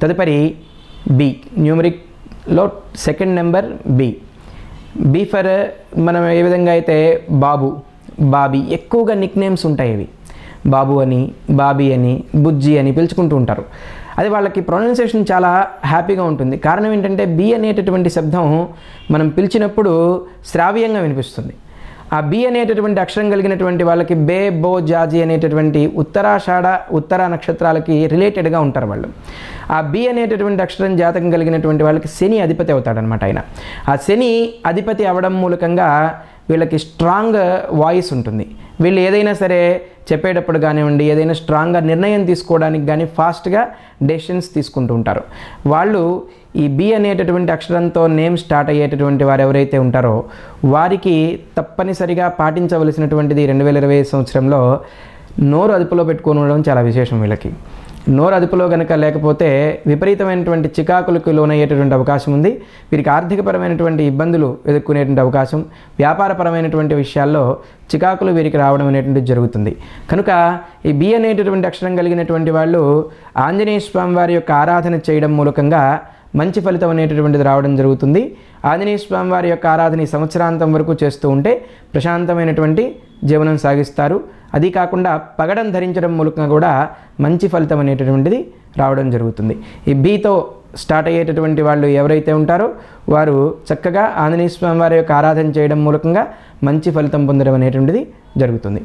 తదుపరి B న్యూమరిక్లో second number B B for మనం ఏ విధంగా అయితే బాబు బాబీ ఎక్కువగా నిక్ నేమ్స్ ఉంటాయి ఇవి బాబు అని బాబీ అని బుజ్జి అని పిలుచుకుంటూ ఉంటారు. అది వాళ్ళకి ప్రొనౌన్సియేషన్ చాలా హ్యాపీగా ఉంటుంది. కారణం ఏంటంటే బి అనేటటువంటి శబ్దం మనం పిలిచినప్పుడు శ్రావ్యంగా వినిపిస్తుంది. ఆ బి అనేటటువంటి అక్షరం కలిగినటువంటి వాళ్ళకి బే బో జాజి అనేటటువంటి ఉత్తరాషాఢ ఉత్తర నక్షత్రాలకి రిలేటెడ్గా ఉంటారు వాళ్ళు. ఆ బి అనేటటువంటి అక్షరం జాతకం కలిగినటువంటి వాళ్ళకి శని అధిపతి అవుతాడనమాట ఆయన. ఆ శని అధిపతి అవడం మూలకంగా వీళ్ళకి స్ట్రాంగ్ వాయిస్ ఉంటుంది. వీళ్ళు ఏదైనా సరే చెప్పేటప్పుడు కానివ్వండి ఏదైనా స్ట్రాంగ్గా నిర్ణయం తీసుకోవడానికి కానీ ఫాస్ట్గా డెసిషన్స్ తీసుకుంటూ ఉంటారు. వాళ్ళు ఈ బి అనేటటువంటి అక్షరంతో నేమ్ స్టార్ట్ అయ్యేటటువంటి వారు ఎవరైతే ఉంటారో వారికి తప్పనిసరిగా పాటించవలసినటువంటిది రెండు వేల ఇరవై సంవత్సరంలో నోరు అదుపులో పెట్టుకొని ఉండడం చాలా విశేషం వీళ్ళకి. నోరు అదుపులో కనుక లేకపోతే విపరీతమైనటువంటి చికాకులకు లోనయ్యేటటువంటి అవకాశం ఉంది. వీరికి ఆర్థికపరమైనటువంటి ఇబ్బందులు ఎదుర్కొనేటువంటి అవకాశం వ్యాపారపరమైనటువంటి విషయాల్లో చికాకులు వీరికి రావడం అనేటువంటిది జరుగుతుంది. కనుక ఈ బి అనేటటువంటి అక్షరం కలిగినటువంటి వాళ్ళు ఆంజనేయ స్వామి వారి యొక్క ఆరాధన చేయడం మూలకంగా మంచి ఫలితం అనేటటువంటిది రావడం జరుగుతుంది. ఆంజనేయ స్వామి వారి యొక్క ఆరాధన ఈ సంవత్సరాంతం వరకు చేస్తూ ఉంటే ప్రశాంతమైనటువంటి జీవనం సాగిస్తారు. అది కాకుండా పగడం ధరించడం మూలకంగా కూడా మంచి ఫలితం అనేటటువంటిది రావడం జరుగుతుంది. ఈ బీతో స్టార్ట్ అయ్యేటటువంటి వాళ్ళు ఎవరైతే ఉంటారో వారు చక్కగా ఆంజనేయ స్వామి వారి యొక్క ఆరాధన చేయడం మూలకంగా మంచి ఫలితం పొందడం అనేటువంటిది జరుగుతుంది.